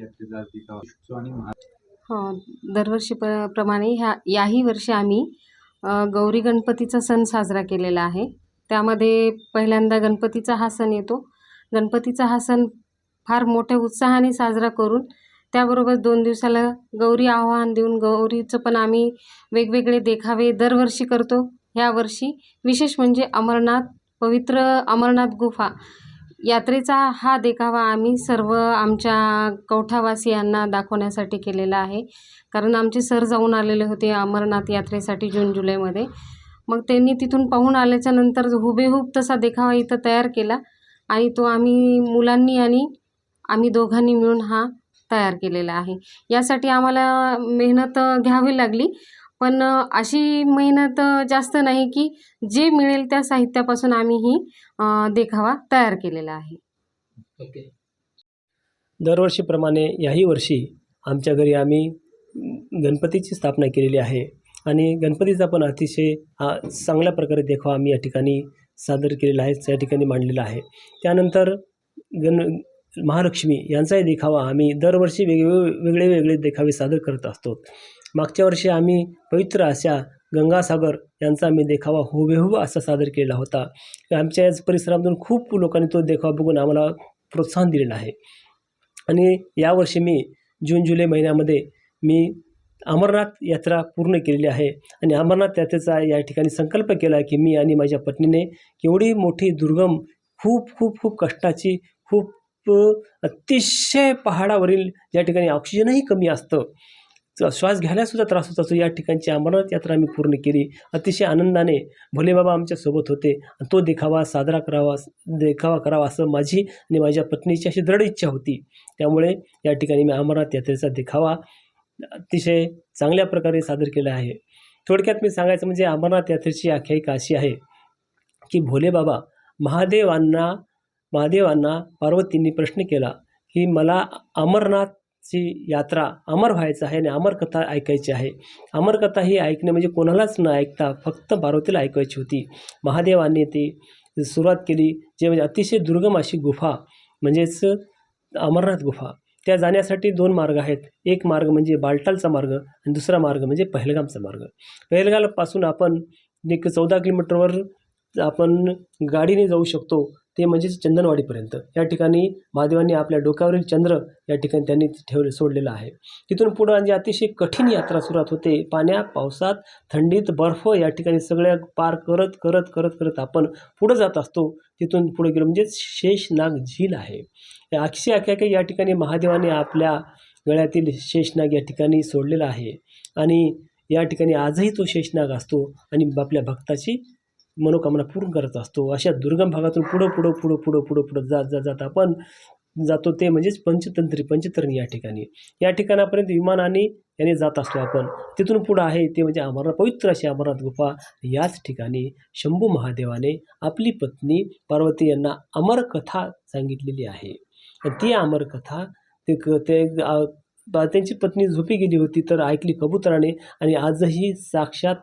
हा असतो आणि हो, दरवर्षी प प्रमाणे ह्या याही वर्षी आम्ही गौरी गणपतीचा सण साजरा केलेला आहे. त्यामध्ये पहिल्यांदा गणपतीचा हा सण येतो. गणपतीचा हा सण फार मोठ्या उत्साहाने साजरा करून त्याबरोबर दोन दिवसाला गौरी आव्हान देऊन गौरीचं पण आम्ही वेगवेगळे देखावे दरवर्षी करतो. ह्यावर्षी विशेष म्हणजे अमरनाथ पवित्र अमरनाथ गुफा यात्रेचा हा देखावा आम्ही सर्व आमच्या कवठावासियांना दाखवण्यासाठी केलेला आहे. कारण आमचे सर जाऊन आलेले होते अमरनाथ यात्रेसाठी जून जुलैमध्ये. मग त्यांनी तिथून पाहून आल्याच्यानंतर हुबेहूब तसा देखावा इथं तयार केला आणि तो आम्ही मुलांनी आणि आम्ही दोघांनी मिळून हा तयार केलेला आहे. यासाठी आम्हाला मेहनत घ्यावी लागली. पण अशी मेहनत जास्त नाही की जे मिळेल त्या साहित्यापासून आम्ही ही देखावा तयार केलेला आहे. ओके. दरवर्षीप्रमाणे याही वर्षी आमच्या घरी आम्ही गणपतीची स्थापना केलेली आहे आणि गणपतीचा पण अतिशय हा चांगल्या प्रकारे देखावा आम्ही या ठिकाणी सादर केलेला आहे त्या ठिकाणी मांडलेला आहे. त्यानंतर गण महालक्ष्मी यांचाही देखावा आम्ही दरवर्षी वेगवेगळे वेगळे वेगळे देखावे सादर करत असतो. मागच्या वर्षी आम्ही पवित्र अशा गंगासागर यांचा आम्ही देखावा हुबेहूब असा सादर केला होता. आमच्या याच परिसरामधून खूप लोकांनी तो देखावा बघून आम्हाला प्रोत्साहन दिलेलं आहे. आणि यावर्षी मी जून जुलै महिन्यामध्ये मी अमरनाथ यात्रा पूर्ण केलेली आहे. आणि अमरनाथ यात्रेचा या ठिकाणी संकल्प केला की मी आणि माझ्या पत्नीने एवढी मोठी दुर्गम खूप खूप खूप कष्टाची खूप अतिशय पहाडावरील ज्या ठिकाणी ऑक्सिजनही कमी असतं. श्वास घ्यायलासुद्धा त्रास होत असतो. या ठिकाणची अमरनाथ यात्रा आम्ही पूर्ण केली. अतिशय आनंदाने भोलेबाबा आमच्यासोबत होते. आणि तो देखावा साजरा करावा देखावा करावा असं माझी आणि माझ्या पत्नीची अशी दृढ इच्छा होती. त्यामुळे या ठिकाणी मी अमरनाथ यात्रेचा देखावा अतिशय चांगल्या प्रकारे सादर केला आहे. थोडक्यात मी सांगायचं म्हणजे अमरनाथ यात्रेची आख्यायिका अशी आहे की भोलेबाबा महादेवांना महादेवांना पार्वतींनी प्रश्न केला की मला अमरनाथ ची यात्रा अमर व्हायचं आहे आणि अमर कथा ऐकायची आहे. अमर कथा ही ऐकणे म्हणजे कोणालाच न ऐकता फक्त पार्वतीला ऐकायची होती. महादेवांनी ती सुरुवात केली जे म्हणजे अतिशय दुर्गम अशी गुफा म्हणजेच अमरनाथ गुफा. त्या जाण्यासाठी दोन मार्ग आहेत. एक मार्ग म्हणजे बालटालचा मार्ग आणि दुसरा मार्ग म्हणजे पहलगामचा मार्ग. पहलगामपासून आपण एक चौदा किलोमीटरवर आपण गाडीने जाऊ शकतो. ते म्हणजेच चंदनवाडीपर्यंत. या ठिकाणी महादेवांनी आपल्या डोक्यावरील चंद्र या ठिकाणी त्यांनी ठेवले सोडलेलं आहे. तिथून पुढं म्हणजे अतिशय कठीण यात्रा सुरुवात होते. पाण्यात पावसात थंडीत बर्फ या ठिकाणी सगळ्या पार करत करत करत करत आपण पुढं जात असतो. तिथून पुढे गेलो म्हणजेच शेषनाग झील आहे. या अक्षय आख्यायिका या ठिकाणी महादेवाने आपल्या गळ्यातील शेषनाग या ठिकाणी सोडलेला आहे. आणि या ठिकाणी आजही तो शेषनाग असतो आणि आपल्या भक्ताची मनोकामना पूर्ण करत असतो. अशा दुर्गम भागातून पुढं पुढं पुढं पुढं पुढं पुढं जात जात जात आपण जातो ते म्हणजेच पंचतंत्री पंचतरणी या ठिकाणी. या ठिकाणापर्यंत विमानाने याने जात असतो आपण. तिथून पुढं आहे ते म्हणजे अमरनाथ पवित्र अशी अमरनाथ गुफा. याच ठिकाणी शंभू महादेवाने आपली पत्नी पार्वती यांना अमर कथा सांगितलेली आहे. आणि ती अमर कथा ते क ते त्यांची पत्नी झोपी गेली होती तर ऐकली कबुतराने आणि आजही साक्षात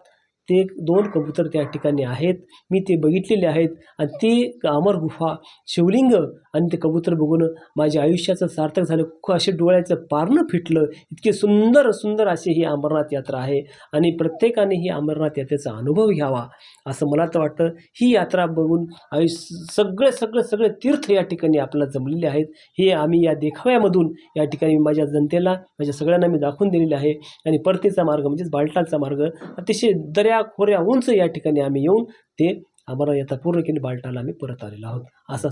ते दोन कबूतर त्या ठिकाणी आहेत. मी ते बघितलेले आहेत. आणि ते अमर गुफा शिवलिंग आणि ते कबूतर बघून माझ्या आयुष्याचं सार्थक झालं. खूप असे डोळ्याचं पारणं फिटलं. इतके सुंदर सुंदर अशी ही अमरनाथ यात्रा आहे. आणि प्रत्येकाने ही अमरनाथ यात्रेचा अनुभव घ्यावा असं मला तर वाटतं. ही यात्रा बघून आयुष्य सगळे सगळे सगळे तीर्थ या ठिकाणी आपल्याला जमलेले आहेत. हे आम्ही या देखाव्यामधून या ठिकाणी माझ्या जनतेला माझ्या सगळ्यांना मी दाखवून दिलेले आहे. आणि परतीचा मार्ग म्हणजेच बालटालचा मार्ग अतिशय दर्या खोऱ्या उंच या ठिकाणी आम्ही येऊन ते आम्हाला यात्रा पूर्ण केली बालटाला आम्ही परत आलेलो आहोत. असा